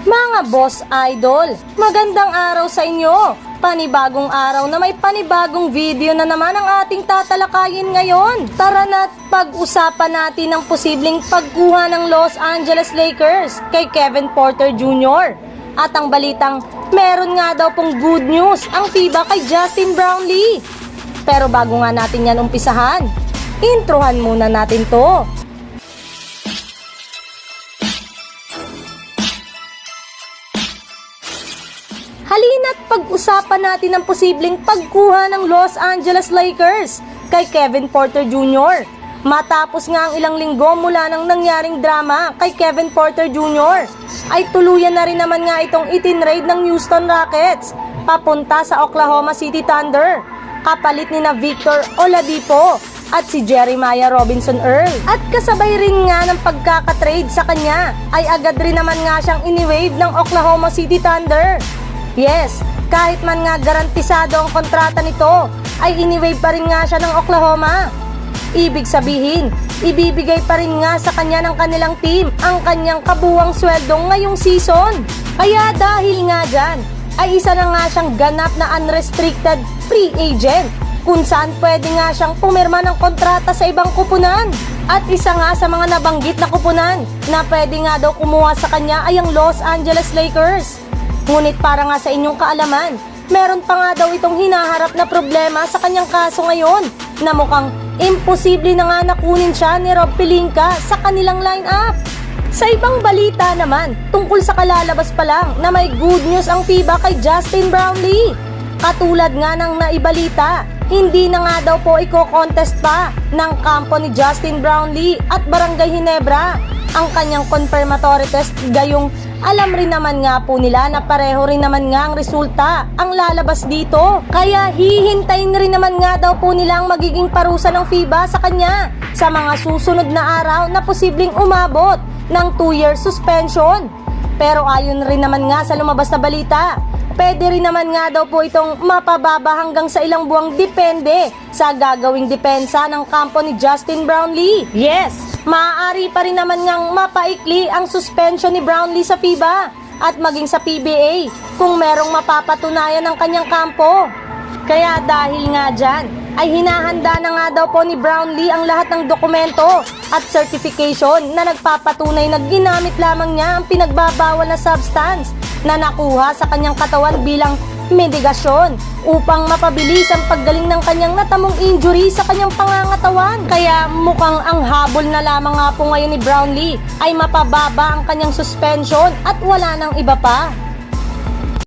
Mga boss idol, magandang araw sa inyo. Panibagong araw na may panibagong video na naman ang ating tatalakayin ngayon. Tara na't pag-usapan natin ang posibleng pagkuha ng Los Angeles Lakers kay Kevin Porter Jr. At ang balitang meron nga daw pong good news ang FIBA kay Justin Brownlee. Pero bago nga natin yan umpisahan, introhan muna natin to. Halina't pag-usapan natin ang posibleng pagkuha ng Los Angeles Lakers kay Kevin Porter Jr. Matapos nga ang ilang linggo mula nang nangyaring drama kay Kevin Porter Jr. ay tuluyan na rin naman nga itong itinraid ng Houston Rockets papunta sa Oklahoma City Thunder kapalit ni na Victor Oladipo at si Jeremiah Robinson Earl. At kasabay rin nga ng pagkakatrade sa kanya ay agad rin naman nga siyang iniwave ng Oklahoma City Thunder. Yes, kahit man nga garantisado ang kontrata nito, ay iniwave pa rin nga siya ng Oklahoma. Ibig sabihin, ibibigay pa rin nga sa kanya ng kanilang team ang kanyang kabuwang sweldo ngayong season. Kaya dahil nga dyan, ay isa na nga siyang ganap na unrestricted free agent kung saan pwede nga siyang pumirma ng kontrata sa ibang kupunan. At isa nga sa mga nabanggit na kupunan na pwede nga daw kumuha sa kanya ay ang Los Angeles Lakers. Ngunit para nga sa inyong kaalaman, meron pa nga daw itong hinaharap na problema sa kanyang kaso ngayon na mukhang imposible na nga nakunin siya ni Rob Pelinka sa kanilang lineup. Sa ibang balita naman, tungkol sa kalalabas pa lang na may good news ang FIBA kay Justin Brownlee. Katulad nga ng naibalita, hindi na nga daw po iko-contest pa ng kampo ni Justin Brownlee at Barangay Hinebra ang kanyang confirmatory test gayong alam rin naman nga po nila na pareho rin naman nga ang resulta ang lalabas dito. Kaya hihintayin rin naman nga daw po nila ang magiging parusa ng FIBA sa kanya sa mga susunod na araw na posibleng umabot ng 2-year suspension. Pero ayon rin naman nga sa lumabas na balita, pwede rin naman nga daw po itong mapababa hanggang sa ilang buwang depende sa gagawing depensa ng kampo ni Justin Brownlee. Yes, maaari pa rin naman ngang mapaikli ang suspension ni Brownlee sa FIBA at maging sa PBA kung merong mapapatunayan ng kanyang kampo. Kaya dahil nga dyan, ay hinahanda na nga daw po ni Brownlee ang lahat ng dokumento at certification na nagpapatunay na ginamit lamang niya ang pinagbabawal na substance na nakuha sa kanyang katawan bilang medigasyon upang mapabilis ang paggaling ng kanyang natamong injury sa kanyang pangangatawan. Kaya mukhang ang habol na lamang nga po ngayon ni Brownlee ay mapababa ang kanyang suspension at wala nang iba pa.